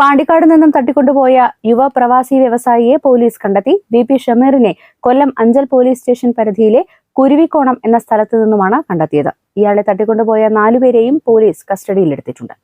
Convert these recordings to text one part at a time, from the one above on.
Pandikkad നിന്നും തട്ടിക്കൊണ്ടുപോയ യുവ പ്രവാസി വ്യവസായിയെ പോലീസ് കണ്ടെത്തി. വി പി ഷമീറിനെ കൊല്ലം അഞ്ചൽ പോലീസ് സ്റ്റേഷൻ പരിധിയിലെ കുരുവിക്കോണം എന്ന സ്ഥലത്തു നിന്നുമാണ് കണ്ടെത്തിയത്. ഇയാളെ തട്ടിക്കൊണ്ടുപോയ നാലുപേരെയും പോലീസ് കസ്റ്റഡിയിലെടുത്തിട്ടുണ്ട്.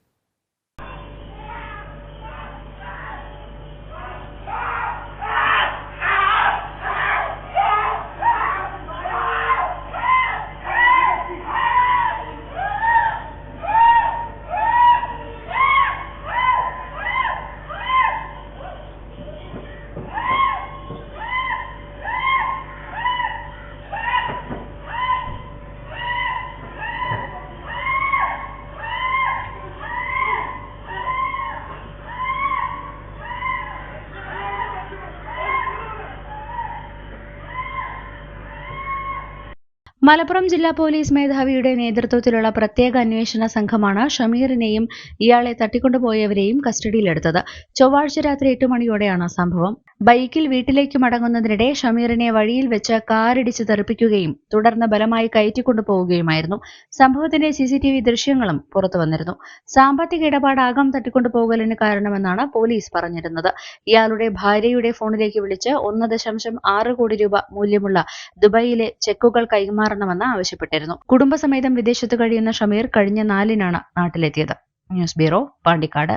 മലപ്പുറം ജില്ലാ പോലീസ് മേധാവിയുടെ നേതൃത്വത്തിലുള്ള പ്രത്യേക അന്വേഷണ സംഘമാണ് ഷമീറിനെയും ഇയാളെ തട്ടിക്കൊണ്ടുപോയവരെയും കസ്റ്റഡിയിലെടുത്തത്. ചൊവ്വാഴ്ച രാത്രി എട്ട് മണിയോടെയാണ് സംഭവം. ബൈക്കിൽ വീട്ടിലേക്ക് മടങ്ങുന്നതിനിടെ ഷമീറിനെ വഴിയിൽ വെച്ച് കാറിടിച്ച് തെറിപ്പിക്കുകയും തുടർന്ന് ബലമായി കയറ്റിക്കൊണ്ടുപോവുകയുമായിരുന്നു സംഭവത്തിന്റെ സി സി ടി വി ദൃശ്യങ്ങളും പുറത്തു വന്നിരുന്നു. സാമ്പത്തിക ഇടപാടാകാം തട്ടിക്കൊണ്ടുപോകലിന് കാരണമെന്നാണ് പോലീസ് പറഞ്ഞിരുന്നത്. ഇയാളുടെ ഭാര്യയുടെ ഫോണിലേക്ക് വിളിച്ച് ഒന്ന് ദശാംശം ആറ് കോടി രൂപ മൂല്യമുള്ള ദുബായിലെ ചെക്കുകൾ കൈമാറണമെന്ന് ആവശ്യപ്പെട്ടിരുന്നു. കുടുംബസമേതം വിദേശത്ത് കഴിയുന്ന ഷമീർ കഴിഞ്ഞ നാലിനാണ് നാട്ടിലെത്തിയത്. News bureau Pandikkad.